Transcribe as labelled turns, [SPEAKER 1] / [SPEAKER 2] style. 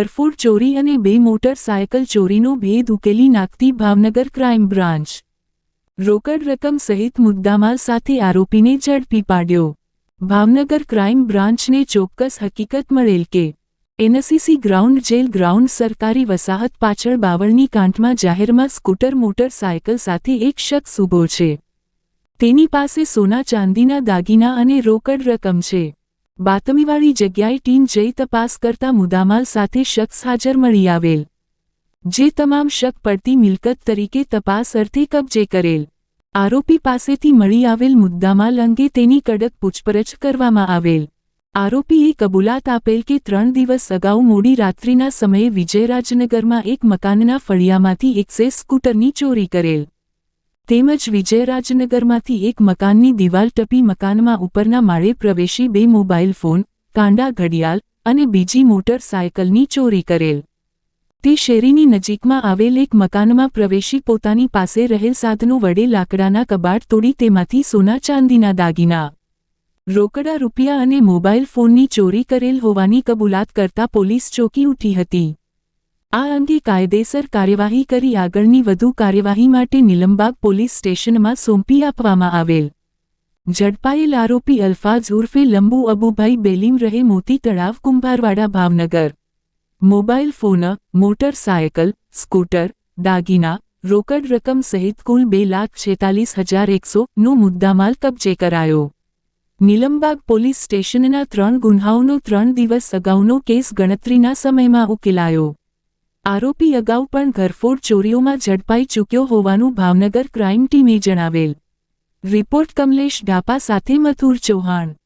[SPEAKER 1] ઘરફોડ ચોરી અને બે મોટરસાયકલ ચોરીનો ભેદ ઉકેલી નાખતી ભાવનગર ક્રાઇમ બ્રાન્ચ. રોકડ રકમ સહિત મુદ્દામાલ સાથે આરોપીને ઝડપી પાડ્યો. ભાવનગર ક્રાઇમ બ્રાન્ચને ચોક્કસ હકીકત મળેલ કે એનસીસી ગ્રાઉન્ડ જેલ ગ્રાઉન્ડ સરકારી વસાહત પાછળ બાવળની કાંઠમાં જાહેરમાં સ્કૂટર, મોટરસાયકલ સાથે એક શખ્સ ઊભો છે. તેની પાસે સોના ચાંદીના દાગીના અને રોકડ રકમ છે. બાતમીવાળી જગ્યાએ ટીમ જઈ તપાસ કરતા મુદ્દામાલ સાથે શખ્સ હાજર મળી આવેલ. જે તમામ શક પડતી મિલકત તરીકે તપાસ અર્થે કબજે કરેલ. આરોપી પાસેથી મળી આવેલ મુદ્દામાલ અંગે તેની કડક પૂછપરછ કરવામાં આવેલ. આરોપીએ કબૂલાત આપેલ કે ત્રણ દિવસ અગાઉ મોડી રાત્રિના સમયે વિજયરાજનગરમાં એક મકાનના ફળિયામાંથી એક્સેસ સ્કૂટરની ચોરી કરેલ. તેમજ વિજયરાજનગરમાંથી એક મકાનની દિવાલ ટપી મકાનમાં ઉપરના માળે પ્રવેશી બે મોબાઈલ ફોન, કાંડા ઘડિયાળ અને બીજી મોટરસાયકલની ચોરી કરેલ. તે શેરીની નજીકમાં આવેલ એક મકાનમાં પ્રવેશી પોતાની પાસે રહેલ સાધનો વડે લાકડાના કબાટ તોડી તેમાંથી સોના ચાંદીના દાગીના, રોકડા રૂપિયા અને મોબાઈલ ફોનની ચોરી કરેલ હોવાની કબૂલાત કરતા પોલીસ ચોકી ઉઠી હતી. આ અંગે કાયદેસર કાર્યવાહી કરી આગળની વધુ કાર્યવાહી માટે નિલંબાગ પોલીસ સ્ટેશનમાં સોંપી આપવામાં આવેલ. ઝડપાયેલ આરોપી અલ્ફાઝ ઉર્ફે લંબુ અબુભાઈ બેલીમ રહે Moti Talav, Kumbharwada, Bhavnagar. Mobile phone motorcycle scooter, દાગીના, રોકડ રકમ સહિત કુલ બે લાખ છેતાલીસ હજાર એકસો નો મુદ્દામાલ કબજે કરાયો. નિલંબાગ પોલીસ સ્ટેશનના ત્રણ ગુન્હાઓનો ત્રણ દિવસ અગાઉનો કેસ ગણતરીના સમયમાં ઉકેલાયો. આરોપી અગાઉ પણ ઘરફોડ ચોરીઓમાં ઝડપાઈ ચૂક્યો હોવાનું ભાવનગર ક્રાઇમ ટીમે જણાવેલ. રિપોર્ટ કમલેશ ઢાપા સાથે મથુર ચૌહાણ.